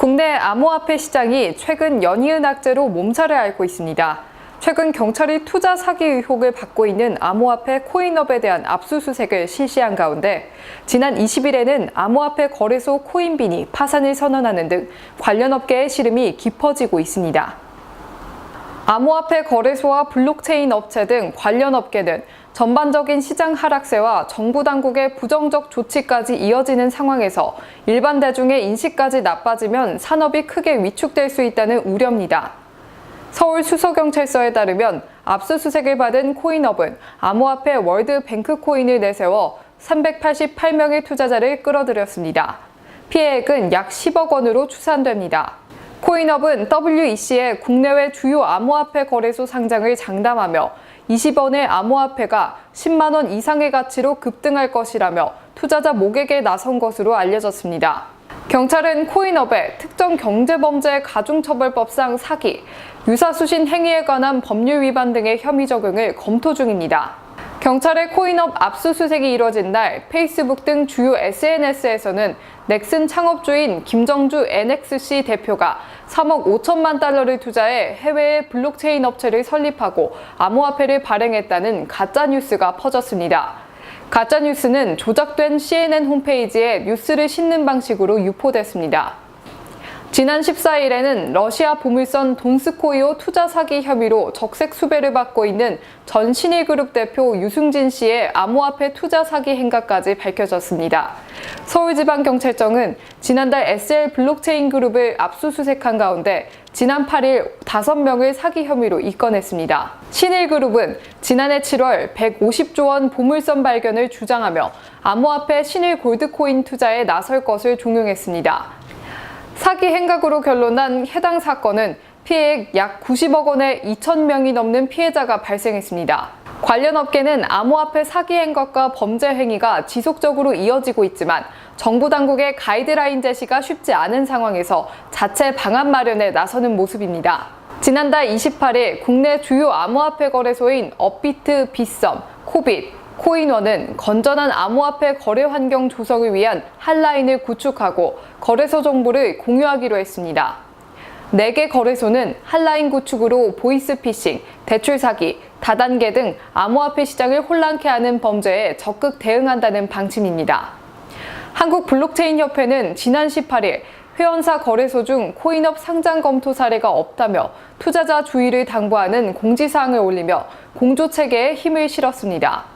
국내 암호화폐 시장이 최근 연이은 악재로 몸살을 앓고 있습니다. 최근 경찰이 투자 사기 의혹을 받고 있는 암호화폐 코인업에 대한 압수수색을 실시한 가운데 지난 20일에는 암호화폐 거래소 코인빈이 파산을 선언하는 등 관련 업계의 시름이 깊어지고 있습니다. 암호화폐 거래소와 블록체인 업체 등 관련 업계는 전반적인 시장 하락세와 정부 당국의 부정적 조치까지 이어지는 상황에서 일반 대중의 인식까지 나빠지면 산업이 크게 위축될 수 있다는 우려입니다. 서울 수서경찰서에 따르면 압수수색을 받은 코인업은 암호화폐 월드 뱅크 코인을 내세워 388명의 투자자를 끌어들였습니다. 피해액은 약 10억 원으로 추산됩니다. 코인업은 WEC의 국내외 주요 암호화폐 거래소 상장을 장담하며 20원의 암호화폐가 10만 원 이상의 가치로 급등할 것이라며 투자자 목액에 나선 것으로 알려졌습니다. 경찰은 코인업의 특정 경제범죄 가중처벌법상 사기, 유사수신 행위에 관한 법률 위반 등의 혐의 적용을 검토 중입니다. 경찰의 코인업 압수수색이 이뤄진 날 페이스북 등 주요 SNS에서는 넥슨 창업주인 김정주 NXC 대표가 3억 5천만 달러를 투자해 해외의 블록체인 업체를 설립하고 암호화폐를 발행했다는 가짜 뉴스가 퍼졌습니다. 가짜 뉴스는 조작된 CNN 홈페이지에 뉴스를 싣는 방식으로 유포됐습니다. 지난 14일에는 러시아 보물선 돈스코이오 투자 사기 혐의로 적색 수배를 받고 있는 전 신일그룹 대표 유승진 씨의 암호화폐 투자 사기 행각까지 밝혀졌습니다. 서울지방경찰청은 지난달 SL 블록체인 그룹을 압수수색한 가운데 지난 8일 5명을 사기 혐의로 입건했습니다. 신일그룹은 지난해 7월 150조 원 보물선 발견을 주장하며 암호화폐 신일 골드코인 투자에 나설 것을 종용했습니다. 사기 행각으로 결론난 해당 사건은 피해액 약 90억 원의 2천 명이 넘는 피해자가 발생했습니다. 관련 업계는 암호화폐 사기 행각과 범죄 행위가 지속적으로 이어지고 있지만 정부 당국의 가이드라인 제시가 쉽지 않은 상황에서 자체 방안 마련에 나서는 모습입니다. 지난달 28일 국내 주요 암호화폐 거래소인 업비트, 빗썸, 코빗, 코인원은 건전한 암호화폐 거래 환경 조성을 위한 한라인을 구축하고 거래소 정보를 공유하기로 했습니다. 4개 거래소는 한라인 구축으로 보이스피싱, 대출 사기, 다단계 등 암호화폐 시장을 혼란케 하는 범죄에 적극 대응한다는 방침입니다. 한국 블록체인 협회는 지난 18일 회원사 거래소 중 코인업 상장 검토 사례가 없다며 투자자 주의를 당부하는 공지사항을 올리며 공조 체계에 힘을 실었습니다.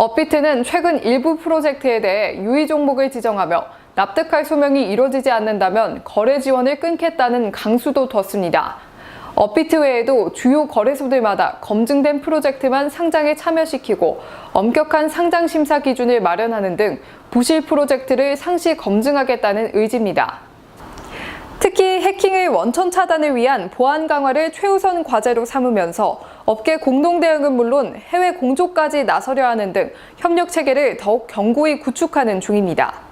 업비트는 최근 일부 프로젝트에 대해 유의 종목을 지정하며 납득할 소명이 이뤄지지 않는다면 거래 지원을 끊겠다는 강수도 뒀습니다. 업비트 외에도 주요 거래소들마다 검증된 프로젝트만 상장에 참여시키고 엄격한 상장 심사 기준을 마련하는 등 부실 프로젝트를 상시 검증하겠다는 의지입니다. 특히 해킹의 원천 차단을 위한 보안 강화를 최우선 과제로 삼으면서 업계 공동 대응은 물론 해외 공조까지 나서려 하는 등 협력 체계를 더욱 견고히 구축하는 중입니다.